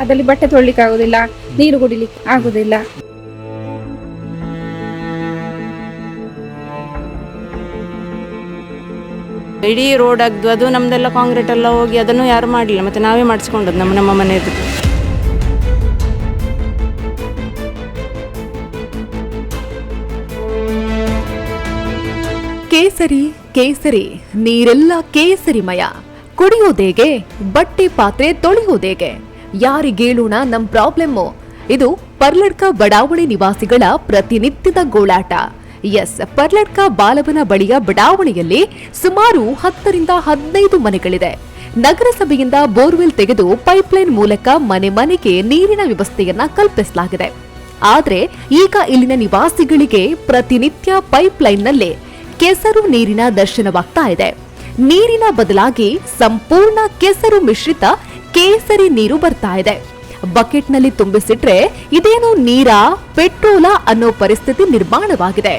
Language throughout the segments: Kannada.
ಅದರಲ್ಲಿ ಬಟ್ಟೆ ತೊಳಿಲಿಕ್ಕೆ ಆಗುದಿಲ್ಲ ನೀರು ಕುಡಿಲಿಕ್ಕೆ ಆಗುದಿಲ್ಲ. ಇಡೀ ರೋಡ್ ಆಗ್ದು ಅದು ನಮ್ದೆಲ್ಲ ಕಾಂಕ್ರೀಟ್ ಎಲ್ಲ ಹೋಗಿ ಅದನ್ನು ಯಾರು ಮಾಡಲಿಲ್ಲ ಮತ್ತೆ ನಾವೇ ಮಾಡಿಸ್ಕೊಂಡದ್ದು ನಮ್ಮ ನಮ್ಮ ಮನೆಯದು ಕೇಸರಿ ಕೇಸರಿ ನೀರೆಲ್ಲ ಕೇಸರಿಮಯ ಕುಡಿಯೋದೇಗೆ ಬಟ್ಟೆ ಪಾತ್ರೆ ತೊಳೆಯೋದೇಗೆ ಯಾರಿಗೇಳೋಣ ನಮ್ ಪ್ರಾಬ್ಲಮ್ಮು? ಇದು ಪರ್ಲಡ್ಕ ಬಡಾವಣೆ ನಿವಾಸಿಗಳ ಪ್ರತಿನಿತ್ಯದ ಗೋಳಾಟ. ಎಸ್ ಪರ್ಲಡ್ಕ ಬಾಲವನ ಬಳಿಯ ಬಡಾವಣೆಯಲ್ಲಿ ಸುಮಾರು ಹತ್ತರಿಂದ ಹದಿನೈದು ಮನೆಗಳಿದೆ. ನಗರಸಭೆಯಿಂದ ಬೋರ್ವೆಲ್ ತೆಗೆದು ಪೈಪ್ಲೈನ್ ಮೂಲಕ ಮನೆ ಮನೆಗೆ ನೀರಿನ ವ್ಯವಸ್ಥೆಯನ್ನ ಕಲ್ಪಿಸಲಾಗಿದೆ. ಆದರೆ ಈಗ ಇಲ್ಲಿನ ನಿವಾಸಿಗಳಿಗೆ ಪ್ರತಿನಿತ್ಯ ಪೈಪ್ಲೈನ್ನಲ್ಲೇ ಕೆಸರು ನೀರಿನ ದರ್ಶನವಾಗ್ತಾ ಇದೆ. ನೀರಿನ ಬದಲಾಗಿ ಸಂಪೂರ್ಣ ಕೆಸರು ಮಿಶ್ರಿತ ಕೇಸರಿ ನೀರು ಬರ್ತಾ ಇದೆ. ಬಕೆಟ್ನಲ್ಲಿ ತುಂಬಿಸಿಟ್ರೆ ಇದೇನು ನೀರಾ, ಪೆಟ್ರೋಲಾ ಅನ್ನೋ ಪರಿಸ್ಥಿತಿ ನಿರ್ಮಾಣವಾಗಿದೆ.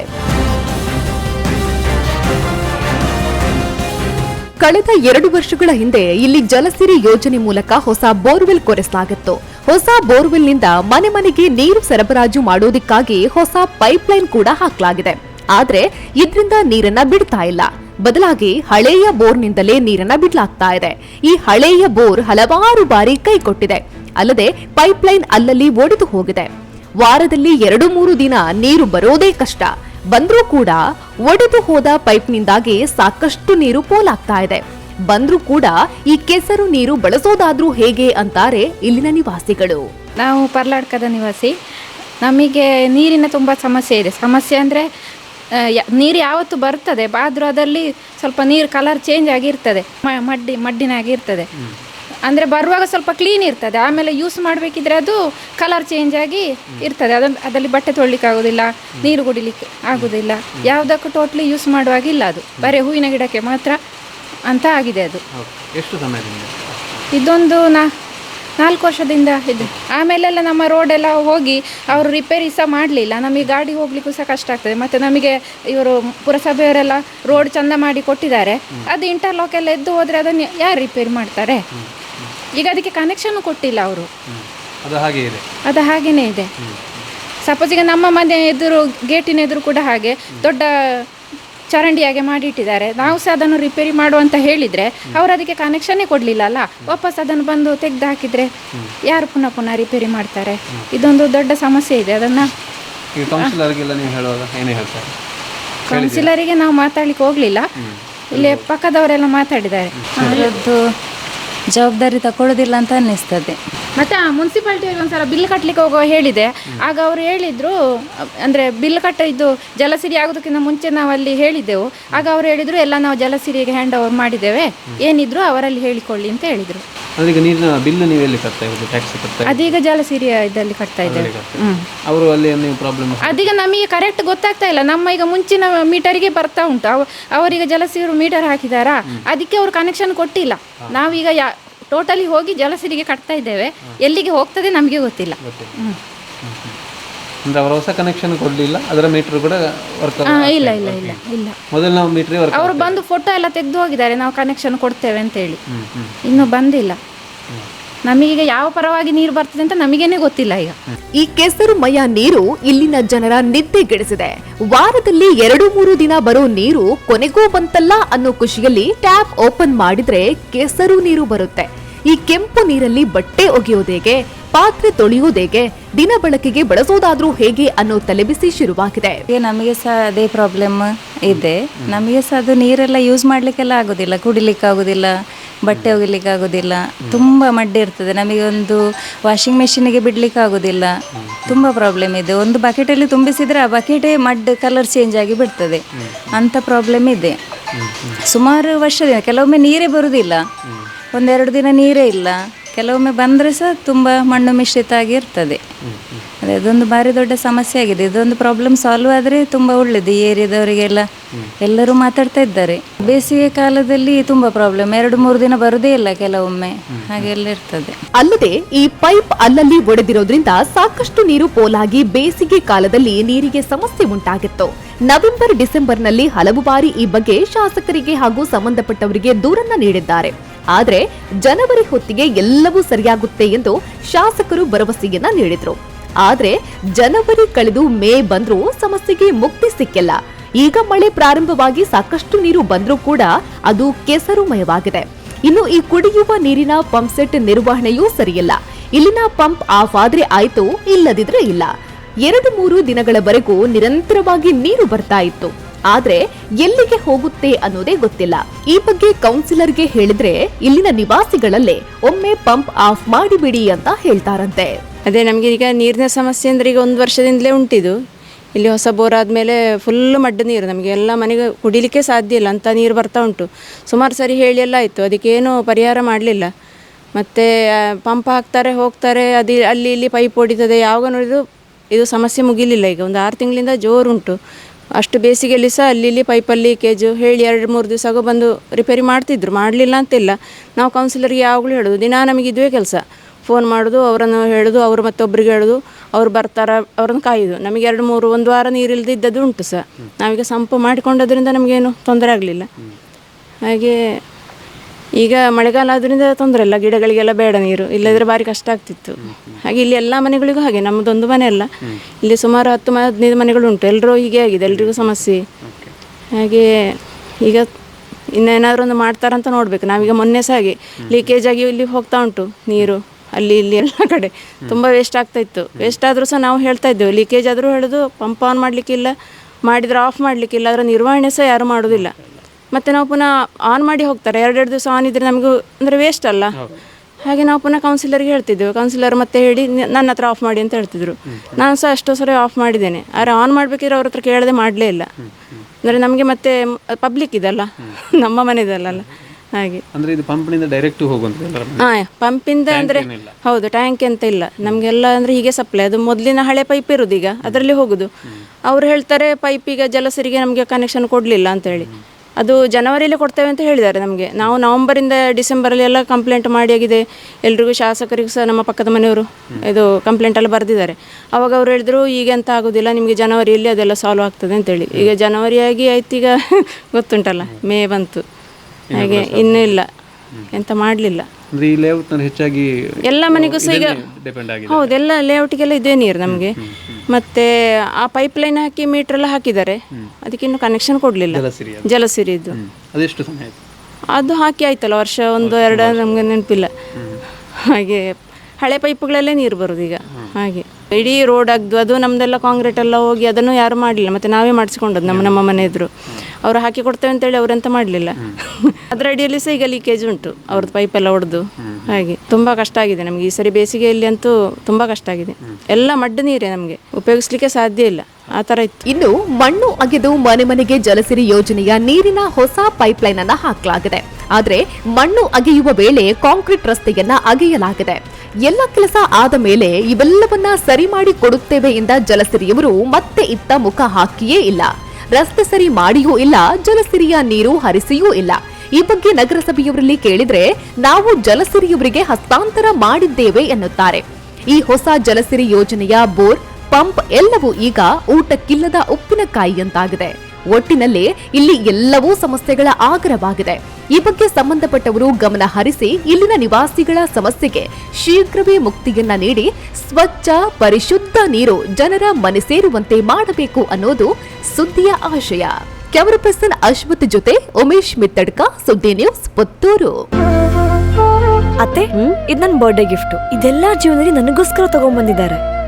ಕಳೆದ ಎರಡು ವರ್ಷಗಳ ಹಿಂದೆ ಇಲ್ಲಿ ಜಲಸಿರಿ ಯೋಜನೆ ಮೂಲಕ ಹೊಸ ಬೋರ್ವೆಲ್ ಕೊರೆಸಲಾಗಿತ್ತು. ಹೊಸ ಬೋರ್ವೆಲ್ನಿಂದ ಮನೆ ಮನೆಗೆ ನೀರು ಸರಬರಾಜು ಮಾಡೋದಕ್ಕಾಗಿ ಹೊಸ ಪೈಪ್ಲೈನ್ ಕೂಡ ಹಾಕಲಾಗಿದೆ. ಆದರೆ ಇದರಿಂದ ನೀರನ್ನ ಬಿಡ್ತಾ ಇಲ್ಲ. ಬದಲಾಗಿ ಹಳೆಯ ಬೋರ್ನಿಂದಲೇ ನೀರನ್ನ ಬಿಡಲಾಗ್ತಾ ಇದೆ. ಈ ಹಳೆಯ ಬೋರ್ ಹಲವಾರು ಬಾರಿ ಕೈಕೊಟ್ಟಿದೆ. ಅಲ್ಲದೆ ಪೈಪ್ಲೈನ್ ಅಲ್ಲಲ್ಲಿ ಒಡೆದು ಹೋಗಿದೆ. ವಾರದಲ್ಲಿ ಎರಡು ಮೂರು ದಿನ ನೀರು ಬರೋದೇ ಕಷ್ಟ. ಬಂದ್ರೂ ಕೂಡ ಒಡೆದು ಹೋದ ಪೈಪ್ನಿಂದಾಗಿ ಸಾಕಷ್ಟು ನೀರು ಪೋಲಾಗ್ತಾ ಇದೆ. ಬಂದ್ರೂ ಕೂಡ ಈ ಕೆಸರು ನೀರು ಬಳಸೋದಾದ್ರೂ ಹೇಗೆ ಅಂತಾರೆ ಇಲ್ಲಿನ ನಿವಾಸಿಗಳು. ನಾವು ಪರ್ಲಾಡ್ಕದ ನಿವಾಸಿ. ನಮಗೆ ನೀರಿನ ತುಂಬ ಸಮಸ್ಯೆ ಇದೆ. ಸಮಸ್ಯೆ ಅಂದರೆ ನೀರು ಯಾವತ್ತು ಬರ್ತದೆ ಆದರೂ ಅದರಲ್ಲಿ ಸ್ವಲ್ಪ ನೀರು ಕಲರ್ ಚೇಂಜ್ ಆಗಿರ್ತದೆ ಮ- ಮಡ್ಡಿ ಮಡ್ಡಿನಾಗಿರ್ತದೆ. ಅಂದರೆ ಬರುವಾಗ ಸ್ವಲ್ಪ ಕ್ಲೀನ್ ಇರ್ತದೆ ಆಮೇಲೆ ಯೂಸ್ ಮಾಡಬೇಕಿದ್ರೆ ಅದು ಕಲರ್ ಚೇಂಜ್ ಆಗಿ ಇರ್ತದೆ. ಅದನ್ನು ಅದರಲ್ಲಿ ಬಟ್ಟೆ ತೊಳಿಲಿಕ್ಕೆ ಆಗೋದಿಲ್ಲ ನೀರು ಕುಡಿಲಿಕ್ಕೆ ಆಗೋದಿಲ್ಲ. ಯಾವುದಕ್ಕೂ ಟೋಟ್ಲಿ ಯೂಸ್ ಮಾಡುವಾಗಿಲ್ಲ ಅದು. ಬರೀ ಹೂವಿನ ಗಿಡಕ್ಕೆ ಮಾತ್ರ ಅಂತ ಆಗಿದೆ ಅದು. ಎಷ್ಟು ಸಮಯದಿಂದ ಇದೊಂದು ನಾ ನಾಲ್ಕು ವರ್ಷದಿಂದ ಇದೆ. ಆಮೇಲೆಲ್ಲ ನಮ್ಮ ರೋಡೆಲ್ಲ ಹೋಗಿ ಅವರು ರಿಪೇರಿ ಸಹ ಮಾಡಲಿಲ್ಲ. ನಮಗೆ ಗಾಡಿ ಹೋಗ್ಲಿಕ್ಕೂ ಸಹ ಕಷ್ಟ ಆಗ್ತದೆ. ಮತ್ತು ನಮಗೆ ಇವರು ಪುರಸಭೆಯವರೆಲ್ಲ ರೋಡ್ ಚಂದ ಮಾಡಿ ಕೊಟ್ಟಿದ್ದಾರೆ. ಅದು ಇಂಟರ್ಲಾಕ್ ಎಲ್ಲ ಎದ್ದು ಹೋದರೆ ಅದನ್ನು ಯಾರು ರಿಪೇರಿ ಮಾಡ್ತಾರೆ? ಈಗ ಅದಕ್ಕೆ ಕನೆಕ್ಷನ್ ಕೊಟ್ಟಿಲ್ಲ ಅವರು. ಅದು ಹಾಗೆ ಇದೆ. ಅದು ಹಾಗೇನೇ ಇದೆ. ಸಪೋಸ್ ಈಗ ನಮ್ಮ ಮನೆ ಎದುರು ಗೇಟಿನ ಎದುರು ಕೂಡ ಹಾಗೆ ದೊಡ್ಡ ಚರಂಡಿ ಹಾಗೆ ಮಾಡಿಟ್ಟಿದ್ದಾರೆ. ನಾವು ಸಹ ಅದನ್ನು ರಿಪೇರಿ ಮಾಡು ಅಂತ ಹೇಳಿದರೆ ಅವರು ಅದಕ್ಕೆ ಕನೆಕ್ಷನ್ನೇ ಕೊಡಲಿಲ್ಲ ಅಲ್ಲ? ವಾಪಸ್ ಅದನ್ನು ಬಂದು ತೆಗೆದು ಹಾಕಿದರೆ ಯಾರು ಪುನಃ ಪುನಃ ರಿಪೇರಿ ಮಾಡ್ತಾರೆ? ಇದೊಂದು ದೊಡ್ಡ ಸಮಸ್ಯೆ ಇದೆ. ಅದನ್ನು ಕೌನ್ಸಿಲರಿಗೆ ನಾವು ಮಾತಾಡ್ಲಿಕ್ಕೆ ಹೋಗಲಿಲ್ಲ. ಇಲ್ಲಿ ಪಕ್ಕದವರೆಲ್ಲ ಮಾತಾಡಿದ್ದಾರೆ. ಅವರದ್ದು ಜವಾಬ್ದಾರಿ ತಗೊಳ್ಳೋದಿಲ್ಲ ಅಂತ ಅನ್ನಿಸ್ತದೆ. ಮತ್ತೆ ಆ ಮುನ್ಸಿಪಾಲ್ಟಿಯವ್ರಿಗೆ ಒಂದ್ಸಲ ಬಿಲ್ ಕಟ್ಟಲಿಕ್ಕೆ ಹೋಗುವ ಹೇಳಿದೆ. ಆಗ ಅವರು ಹೇಳಿದ್ರು, ಅಂದರೆ ಬಿಲ್ ಕಟ್ಟ ಇದು ಜಲಸಿರಿ ಆಗೋದಕ್ಕಿಂತ ಮುಂಚೆ ನಾವು ಅಲ್ಲಿ ಹೇಳಿದ್ದೆವು. ಆಗ ಅವ್ರು ಹೇಳಿದ್ರು, ಎಲ್ಲ ನಾವು ಜಲಸಿರಿಗೆ ಹ್ಯಾಂಡ್ ಓವರ್ ಮಾಡಿದ್ದೇವೆ. ಏನಿದ್ರು ಅವರಲ್ಲಿ ಹೇಳಿಕೊಳ್ಳಿ ಅಂತ ಹೇಳಿದರು. ಅಂದ್ರೆ ಈಗ ನೀರಿನ ಬಿಲ್ ನೀವು ಎಲ್ಲಿ ಕಟ್ತಾ ಇರೋದು? ಟ್ಯಾಕ್ಸ್ ಕಟ್ತಾ? ಅದೀಗ ಜಲಸಿರಿಯ ಇದರಲ್ಲಿ ಕಟ್ತಾ ಇದ್ದೇವೆ. ಹ್ಮ್. ಅವರು ಅಲ್ಲಿ ನೀವು ಪ್ರಾಬ್ಲಮ್ ಅದೀಗ ನಮಗೆ ಕರೆಕ್ಟ್ ಗೊತ್ತಾಗ್ತಾ ಇಲ್ಲ. ನಮ್ಮ ಈಗ ಮುಂಚಿನ ಮೀಟರಿಗೆ ಬರ್ತಾ ಉಂಟು. ಅವ ಅವರೀಗ ಜಲಸಿರು ಮೀಟರ್ ಹಾಕಿದಾರಾ? ಅದಕ್ಕೆ ಅವರು ಕನೆಕ್ಷನ್ ಕೊಟ್ಟಿಲ್ಲ. ನಾವೀಗ ಯಾ ಟೋಟಲಿ ಹೋಗಿ ಜಲಸಿರಿಗೆ ಕಟ್ತಾ ಇದ್ದೇವೆ. ಎಲ್ಲಿಗೆ ಹೋಗ್ತದೆ ನಮಗೆ ಗೊತ್ತಿಲ್ಲ. ಹ್ಮ್. ಅಂದ್ರೆ ಅವರು ಹೊಸ ಕನೆಕ್ಷನ್ ಕೊಡಲಿಲ್ಲ ಅದರ ಮೀಟರ್ ಕೂಡ ವರ್ಕ್ ಇಲ್ಲ ಇಲ್ಲ ಇಲ್ಲ ಇಲ್ಲ. ಮೊದಲು ನಾವು ಮೀಟರ್ ವರ್ಕ್ ಅವರು ಬಂದು ಫೋಟೋ ಎಲ್ಲ ತೆಗೆದು ಹೋಗಿದ್ದಾರೆ ನಾವು ಕನೆಕ್ಷನ್ ಕೊಡ್ತೇವೆ ಅಂತ ಹೇಳಿ ಇನ್ನು ಬಂದಿಲ್ಲ. ನಮಗೀಗ ಯಾವ ಪರವಾಗಿ ನೀರು ಬರ್ತದೆ ಅಂತ ನಮಗೇನೆ ಗೊತ್ತಿಲ್ಲ ಈಗ. ಈ ಕೆಸರುಮಯ ನೀರು ಇಲ್ಲಿನ ಜನರ ನಿದ್ದೆಗೆಡಿಸಿದೆ ವಾರದಲ್ಲಿ ಎರಡು ಮೂರು ದಿನ ಬರೋ ನೀರು ಕೊನೆಗೂ ಬಂತಲ್ಲ ಅನ್ನೋ ಖುಷಿಯಲ್ಲಿ ಟ್ಯಾಪ್ ಓಪನ್ ಮಾಡಿದ್ರೆ ಕೆಸರು ನೀರು ಬರುತ್ತೆ. ಈ ಕೆಂಪು ನೀರಲ್ಲಿ ಬಟ್ಟೆ ಒಗೆಯೋದೇಗೆ ಪಾತ್ರೆ ತೊಳೆಯೋದೇಗೆ ದಿನ ಬಳಕೆಗೆ ಬಳಸೋದಾದ್ರೂ ಹೇಗೆ ಅನ್ನೋ ತಲೆಬಿಸಿ ಶುರುವಾಗಿದೆ. ಈಗ ನಮಗೆ ಸಹ ಅದೇ ಪ್ರಾಬ್ಲಮ್ ಇದೆ. ನಮಗೆ ಸಹ ಅದು ನೀರೆಲ್ಲ ಯೂಸ್ ಮಾಡ್ಲಿಕ್ಕೆಲ್ಲ ಆಗೋದಿಲ್ಲ. ಕುಡಿಲಿಕ್ಕೆ ಆಗೋದಿಲ್ಲ ಬಟ್ಟೆ ಒಗಿಲಿಕ್ಕೆ ಆಗೋದಿಲ್ಲ. ತುಂಬ ಮಡ್ಡಿ ಇರ್ತದೆ. ನಮಗೆ ಒಂದು ವಾಷಿಂಗ್ ಮೆಷಿನಿಗೆ ಬಿಡ್ಲಿಕ್ಕೆ ಆಗೋದಿಲ್ಲ. ತುಂಬ ಪ್ರಾಬ್ಲಮ್ ಇದೆ. ಒಂದು ಬಕೆಟಲ್ಲಿ ತುಂಬಿಸಿದ್ರೆ ಆ ಬಕೆಟೇ ಮಡ್ ಕಲರ್ ಚೇಂಜ್ ಆಗಿ ಬಿಡ್ತದೆ. ಅಂಥ ಪ್ರಾಬ್ಲಮ್ ಇದೆ. ಸುಮಾರು ವರ್ಷದಿಂದ ಕೆಲವೊಮ್ಮೆ ನೀರೇ ಬರುವುದಿಲ್ಲ ಒಂದೆರಡು ದಿನ ನೀರೇ ಇಲ್ಲ. ಕೆಲವೊಮ್ಮೆ ಬಂದರೆ ಸಹ ತುಂಬ ಮಣ್ಣು ಮಿಶ್ರಿತ ಆಗಿ ಇರ್ತದೆ. ಅದೇ ಅದೊಂದು ಭಾರಿ ದೊಡ್ಡ ಸಮಸ್ಯೆ ಆಗಿದೆ. ಇದೊಂದು ಪ್ರಾಬ್ಲಮ್ ಸಾಲ್ವ್ ಆದರೆ ತುಂಬ ಒಳ್ಳೇದು. ಈ ಏರಿಯಾದವರಿಗೆಲ್ಲ ಎಲ್ಲರೂ ಮಾತಾಡ್ತಾ ಇದ್ದಾರೆ. ಬೇಸಿಗೆ ಕಾಲದಲ್ಲಿ ತುಂಬ ಪ್ರಾಬ್ಲಮ್ ಎರಡು, ಮೂರು ದಿನ ಬರುದೇ ಇಲ್ಲ ಕೆಲವೊಮ್ಮೆ. ಹಾಗೆಲ್ಲ ಇರ್ತದೆ. ಅಲ್ಲದೆ ಈ ಪೈಪ್ ಅಲ್ಲಲ್ಲಿ ಒಡೆದಿರೋದ್ರಿಂದ ಸಾಕಷ್ಟು ನೀರು ಪೋಲಾಗಿ ಬೇಸಿಗೆ ಕಾಲದಲ್ಲಿ ನೀರಿಗೆ ಸಮಸ್ಯೆ ಉಂಟಾಗಿತ್ತು. ನವೆಂಬರ್, ಡಿಸೆಂಬರ್ನಲ್ಲಿ ಹಲವು ಬಾರಿ ಈ ಬಗ್ಗೆ ಶಾಸಕರಿಗೆ ಹಾಗೂ ಸಂಬಂಧಪಟ್ಟವರಿಗೆ ದೂರನ್ನ ನೀಡಿದ್ದಾರೆ. ಆದ್ರೆ ಜನವರಿ ಹೊತ್ತಿಗೆ ಎಲ್ಲವೂ ಸರಿಯಾಗುತ್ತೆ ಎಂದು ಶಾಸಕರು ಭರವಸೆಯನ್ನ ನೀಡಿದ್ರು. ಆದರೆ ಜನವರಿ ಕಳೆದು ಮೇ ಬಂದ್ರೂ ಸಮಸ್ಯೆಗೆ ಮುಕ್ತಿ ಸಿಕ್ಕಿಲ್ಲ. ಈಗ ಮಳೆ ಪ್ರಾರಂಭವಾಗಿ ಸಾಕಷ್ಟು ನೀರು ಬಂದರೂ ಕೂಡ ಅದು ಕೆಸರುಮಯವಾಗಿದೆ. ಇನ್ನು ಈ ಕುಡಿಯುವ ನೀರಿನ ಪಂಪ್ ಸೆಟ್ ನಿರ್ವಹಣೆಯೂ ಸರಿಯಿಲ್ಲ. ಇಲ್ಲಿನ ಪಂಪ್ ಆಫ್ ಆದ್ರೆ ಆಯ್ತು, ಇಲ್ಲದಿದ್ರೆ ಇಲ್ಲ. ಎರಡು ಮೂರು ದಿನಗಳವರೆಗೂ ನಿರಂತರವಾಗಿ ನೀರು ಬರ್ತಾ ಇತ್ತು. ಆದ್ರೆ ಎಲ್ಲಿಗೆ ಹೋಗುತ್ತೆ ಅನ್ನೋದೇ ಗೊತ್ತಿಲ್ಲ. ಈ ಬಗ್ಗೆ ಕೌನ್ಸಿಲರ್ಗೆ ಹೇಳಿದ್ರೆ ಇಲ್ಲಿನ ನಿವಾಸಿಗಳಲ್ಲೇ ಒಮ್ಮೆ ಪಂಪ್ ಆಫ್ ಮಾಡಿಬಿಡಿ ಅಂತ ಹೇಳ್ತಾರಂತೆ. ಅದೇ ನಮಗೆ ಈಗ ನೀರಿನ ಸಮಸ್ಯೆ ಅಂದ್ರೆ ಈಗ ಒಂದು ವರ್ಷದಿಂದಲೇ ಉಂಟಿದು. ಇಲ್ಲಿ ಹೊಸ ಬೋರ್ ಆದಮೇಲೆ ಫುಲ್ ಮಡ್ಡ ನೀರು, ನಮಗೆ ಎಲ್ಲ ಮನೆಗೆ ಕುಡಿಲಿಕ್ಕೆ ಸಾಧ್ಯ ಇಲ್ಲ, ಅಂತ ನೀರು ಬರ್ತಾ ಉಂಟು. ಸುಮಾರು ಸರಿ ಹೇಳಿ ಎಲ್ಲ ಆಯಿತು ಅದಕ್ಕೇನು ಪರಿಹಾರ ಮಾಡಲಿಲ್ಲ. ಮತ್ತು ಪಂಪ್ ಹಾಕ್ತಾರೆ, ಹೋಗ್ತಾರೆ, ಅದು ಅಲ್ಲಿ, ಇಲ್ಲಿ ಪೈಪ್ ಹೊಡಿತದೆ ಯಾವಾಗ ನೋಡಿದ್ರು ಇದು ಸಮಸ್ಯೆ ಮುಗಿಲಿಲ್ಲ. ಈಗ ಒಂದು ಆರು ತಿಂಗಳಿಂದ ಜೋರುಂಟು ಅಷ್ಟು ಬೇಸಿಗೆಯಲ್ಲಿ ಸಹ ಅಲ್ಲಿ ಇಲ್ಲಿ ಪೈಪಲ್ಲಿ ಲೀಕೇಜು ಹೇಳಿ ಎರಡು ಮೂರು ದಿವಸ ಆಗೋ ಬಂದು ರಿಪೇರಿ ಮಾಡ್ತಿದ್ರು. ಮಾಡಲಿಲ್ಲ ಅಂತಿಲ್ಲ. ನಾವು ಕೌನ್ಸಿಲರ್ಗೆ ಯಾವಾಗಲೂ ಹೇಳೋದು ದಿನಾ ನಮಗೆ ಇದುವೇ ಕೆಲಸ. ಫೋನ್ ಮಾಡೋದು ಅವರನ್ನು ಹೇಳೋದು ಅವರು ಮತ್ತೊಬ್ಬರಿಗೆ ಹೇಳೋದು ಅವ್ರು ಬರ್ತಾರೆ ಅವ್ರನ್ನ ಕಾಯೋದು. ನಮಗೆ ಎರಡು ಮೂರು ಒಂದು ವಾರ ನೀರಿಲ್ಲದಿದ್ದದ್ದು ಉಂಟು ಸಹ. ನಾವೀಗ ಸಂಪು ಮಾಡಿಕೊಂಡದ್ರಿಂದ ನಮಗೇನು ತೊಂದರೆ ಆಗಲಿಲ್ಲ. ಹಾಗೆ ಈಗ ಮಳೆಗಾಲ ಆದ್ರಿಂದ ತೊಂದರೆ ಇಲ್ಲ, ಗಿಡಗಳಿಗೆಲ್ಲ ಬೇಡ ನೀರು ಇಲ್ಲದ್ರೆ ಭಾರಿ ಕಷ್ಟ ಆಗ್ತಿತ್ತು. ಹಾಗೆ ಇಲ್ಲಿ ಎಲ್ಲ ಮನೆಗಳಿಗೂ ಹಾಗೆ ನಮ್ಮದೊಂದು ಮನೆ ಅಲ್ಲ. ಇಲ್ಲಿ ಸುಮಾರು ಹತ್ತು ಹದಿನೈದು ಮನೆಗಳು ಉಂಟು ಎಲ್ಲರೂ ಹೀಗೆ ಆಗಿದೆ, ಎಲ್ರಿಗೂ ಸಮಸ್ಯೆ. ಹಾಗೆ ಈಗ ಇನ್ನೇನಾದರೂ ಒಂದು ಮಾಡ್ತಾರಂತ ನೋಡ್ಬೇಕು. ನಾವೀಗ ಮೊನ್ನೆ ಸಹ ಹಾಗೆ ಲೀಕೇಜ್ ಆಗಿ ಇಲ್ಲಿ ಹೋಗ್ತಾ ಉಂಟು, ನೀರು, ಅಲ್ಲಿ, ಇಲ್ಲಿ ಎಲ್ಲ ಕಡೆ. ತುಂಬ ವೇಸ್ಟ್ ಆಗ್ತಾ ಇತ್ತು. ವೇಸ್ಟ್ ಆದರೂ ಸಹ ನಾವು ಹೇಳ್ತಾ ಇದ್ದೆವು. ಲೀಕೇಜ್ ಆದರೂ ಹೇಳೋದು ಪಂಪ್ ಆನ್ ಮಾಡಲಿಕ್ಕಿಲ್ಲ, ಮಾಡಿದ್ರೆ ಆಫ್ ಮಾಡಲಿಕ್ಕಿಲ್ಲ ಅದರ ನಿರ್ವಹಣೆ ಸಹ ಯಾರೂ ಮಾಡೋದಿಲ್ಲ. ಮತ್ತು ನಾವು ಪುನಃ ಆನ್ ಮಾಡಿ ಹೋಗ್ತಾರೆ. ಎರಡೆರಡು ದಿವಸ ಆನ್ ಇದ್ರೆ ನಮಗೂ ಅಂದರೆ ವೇಸ್ಟ್ ಅಲ್ಲ. ಹಾಗೆ ನಾವು ಪುನಃ ಕೌನ್ಸಿಲರ್ಗೆ ಹೇಳ್ತಿದ್ದೆವು. ಕೌನ್ಸಿಲರ್ ಮತ್ತೆ ಹೇಳಿ ನನ್ನ ಹತ್ರ ಆಫ್ ಮಾಡಿ ಅಂತ ಹೇಳ್ತಿದ್ರು. ನಾನು ಸಹ ಅಷ್ಟೋ ಸರಿ ಆಫ್ ಮಾಡಿದ್ದೇನೆ. ಆದರೆ ಆನ್ ಮಾಡಬೇಕಿದ್ರೆ ಅವ್ರ ಹತ್ರ ಕೇಳದೆ ಮಾಡಲೇ ಇಲ್ಲ. ಅಂದರೆ ನಮಗೆ ಮತ್ತೆ ಪಬ್ಲಿಕ್ ಇದಲ್ಲ. ನಮ್ಮ ಮನೆದಲ್ಲ ಹಾಗೆ. ಅಂದ್ರೆ ಇದು ಪಂಪ್ನಿಂದ ಡೈರೆಕ್ಟ್ ಹೋಗುವಂಥದ್ದು. ಹಾಂ ಪಂಪಿಂದ ಅಂದರೆ ಹೌದು ಟ್ಯಾಂಕ್ ಅಂತ ಇಲ್ಲ. ನಮಗೆಲ್ಲ ಅಂದರೆ ಹೀಗೆ ಸಪ್ಲೈ ಅದು ಮೊದಲಿನ ಹಳೆ ಪೈಪ್ ಇರೋದು ಈಗ ಅದರಲ್ಲಿ ಹೋಗೋದು. ಅವ್ರು ಹೇಳ್ತಾರೆ ಪೈಪ್ ಈಗ ಜಲಸರಿಗೆ ನಮಗೆ ಕನೆಕ್ಷನ್ ಕೊಡಲಿಲ್ಲ ಅಂತೇಳಿ ಅದು ಜನವರಿಯಲ್ಲಿ ಕೊಡ್ತೇವೆ ಅಂತ ಹೇಳಿದ್ದಾರೆ ನಮಗೆ. ನಾವು ನವಂಬರಿಂದ ಡಿಸೆಂಬರಲ್ಲಿ ಎಲ್ಲ ಕಂಪ್ಲೇಂಟ್ ಮಾಡಿ ಆಗಿದೆ. ಎಲ್ರಿಗೂ ಶಾಸಕರಿಗೂ ಸಹ ನಮ್ಮ ಪಕ್ಕದ ಮನೆಯವರು ಇದು ಕಂಪ್ಲೇಂಟ್ ಎಲ್ಲ ಬರೆದಿದ್ದಾರೆ. ಅವಾಗ ಅವ್ರು ಹೇಳಿದ್ರು ಈಗ ಎಂತ ಆಗೋದಿಲ್ಲ ನಿಮಗೆ ಜನವರಿಯಲ್ಲಿ ಅದೆಲ್ಲ ಸಾಲ್ವ್ ಆಗ್ತದೆ ಅಂತೇಳಿ ಈಗ ಜನವರಿಯಾಗಿ ಆಯ್ತು ಈಗ ಗೊತ್ತುಂಟಲ್ಲ ಮೇ ಬಂತು. ಹಾಗೆ ಇನ್ನೂ ಇಲ್ಲ. ಎಂತ ಮಾಡಲಿಲ್ಲ. ಅಂದ್ರೆ ಈ ಲೇಔಟ್ನಲ್ಲಿ ಹೆಚ್ಚಾಗಿ ಎಲ್ಲ ಮನೆಗೂ ಸಹ ಈಗ ಡಿಪೆಂಡ್ ಆಗಿದೆ. ಹೌದು ಎಲ್ಲ ಲೇಔಟ್ಗೆಲ್ಲ ಇದೇ ನೀರು ನಮಗೆ. ಮತ್ತೆ ಆ ಪೈಪ್ ಲೈನ್ ಹಾಕಿ ಮೀಟರ್ ಎಲ್ಲ ಹಾಕಿದ್ದಾರೆ. ಅದಕ್ಕೆ ಇನ್ನು ಕನೆಕ್ಷನ್ ಕೊಡಲಿಲ್ಲ. ಜಲಸಿರಿ ಹ್ಮ್. ಅದೆಷ್ಟು ಸಮಯ ಆಯ್ತು? ಅದು ಹಾಕಿ ಆಯ್ತಲ್ಲ ವರ್ಷ ಒಂದು ಎರಡು ನಮಗೆ ನೆನಪಿಲ್ಲ. ಹಾಗೆ ಹಳೆ ಪೈಪ್ಗಳಲ್ಲೇ ನೀರು ಬರೋದು ಈಗ. ಹಾಗೆ. ಇಡೀ ರೋಡ್ ಆಗ್ದು ಅದು ನಮ್ದೆಲ್ಲ ಕಾಂಕ್ರೀಟ್ ಎಲ್ಲ ಹೋಗಿ ಅದನ್ನು ಯಾರು ಮಾಡಲಿಲ್ಲ. ಮತ್ತೆ ನಾವೇ ಮಾಡಿಸ್ಕೊಂಡದ್ದು ನಮ್ಮ ನಮ್ಮ ಮನೆ ಎದುರು ಅವ್ರು ಹಾಕಿ ಕೊಡ್ತೇವೆ ಅಂತೇಳಿ ಅವರೆಂತ ಮಾಡಲಿಲ್ಲ. ಅದರ ಅಡಿಯಲ್ಲಿ ಸಹ ಈಗ ಲೀಕೇಜ್ ಉಂಟು. ಅವ್ರದ್ದು ಪೈಪೆಲ್ಲ ಒಡೆದು. ಹಾಗೆ. ತುಂಬ ಕಷ್ಟ ಆಗಿದೆ ನಮಗೆ. ಈ ಸರಿ ಬೇಸಿಗೆಯಲ್ಲಿ ಅಂತೂ ತುಂಬ ಕಷ್ಟ ಆಗಿದೆ. ಎಲ್ಲ ಮಡ್ಡು ನೀರೇ ನಮಗೆ. ಉಪಯೋಗಿಸ್ಲಿಕ್ಕೆ ಸಾಧ್ಯ ಇಲ್ಲ. ಆ ಥರ ಇತ್ತು. ಇನ್ನು ಮಣ್ಣು ಅಗೆದು ಮನೆ ಮನೆಗೆ ಜಲಸಿರಿ ಯೋಜನೆಯ ನೀರಿನ ಹೊಸ ಪೈಪ್ಲೈನ್ ಅನ್ನು ಹಾಕಲಾಗಿದೆ. ಆದ್ರೆ ಮಣ್ಣು ಅಗೆಯುವ ವೇಳೆ ಕಾಂಕ್ರೀಟ್ ರಸ್ತೆಯನ್ನ ಅಗೆಯಲಾಗಿದೆ. ಎಲ್ಲ ಕೆಲಸ ಆದ ಮೇಲೆ ಇವೆಲ್ಲವನ್ನ ಸರಿ ಮಾಡಿ ಕೊಡುತ್ತೇವೆ ಎಂದ ಜಲಸಿರಿಯವರು ಮತ್ತೆ ಇತ್ತ ಮುಖ ಹಾಕಿಯೇ ಇಲ್ಲ. ರಸ್ತೆ ಸರಿ ಮಾಡಿಯೂ ಇಲ್ಲ, ಜಲಸಿರಿಯ ನೀರು ಹರಿಸಿಯೂ ಇಲ್ಲ. ಈ ಬಗ್ಗೆ ನಗರಸಭೆಯವರಲ್ಲಿ ಕೇಳಿದ್ರೆ ನಾವು ಜಲಸಿರಿಯವರಿಗೆ ಹಸ್ತಾಂತರ ಮಾಡಿದ್ದೇವೆ ಎನ್ನುತ್ತಾರೆ. ಈ ಹೊಸ ಜಲಸಿರಿ ಯೋಜನೆಯ ಬೋರ್ ಪಂಪ್ ಎಲ್ಲವೂ ಈಗ ಊಟಕ್ಕಿಲ್ಲದ ಉಪ್ಪಿನಕಾಯಿಯಂತಾಗಿದೆ ಒಟ್ಟಿನಲ್ಲಿ ಇಲ್ಲಿ ಎಲ್ಲವೂ ಸಮಸ್ಯೆಗಳ ಆಗರವಾಗಿದೆ ಈ ಬಗ್ಗೆ ಸಂಬಂಧಪಟ್ಟವರು ಗಮನ ಹರಿಸಿ ಇಲ್ಲಿನ ನಿವಾಸಿಗಳ ಸಮಸ್ಯೆಗೆ ಶೀಘ್ರವೇ ಮುಕ್ತಿಯನ್ನ ನೀಡಿ ಸ್ವಚ್ಛ ಪರಿಶುದ್ಧ ನೀರು ಜನರ ಮನೆ ಸೇರುವಂತೆ ಮಾಡಬೇಕು ಅನ್ನೋದು ಸುದ್ದಿಯ ಆಶಯ. ಕ್ಯಾಮರಾ ಪರ್ಸನ್ ಅಶ್ವತ್ ಜೊತೆ ಉಮೇಶ್ ಮಿತ್ತಡ್ಕ ಸುದ್ದಿ ನ್ಯೂಸ್ ಪುತ್ತೂರು. ಅತ್ತೆ ಇದು ನನ್ನ ಬರ್ಡೇ ಗಿಫ್ಟ್ ಇದೆಲ್ಲ ಜೀವನದಲ್ಲಿ ನನಗೋಸ್ಕರ ತಗೊಂಡ್ಬಂದಿದ್ದಾರೆ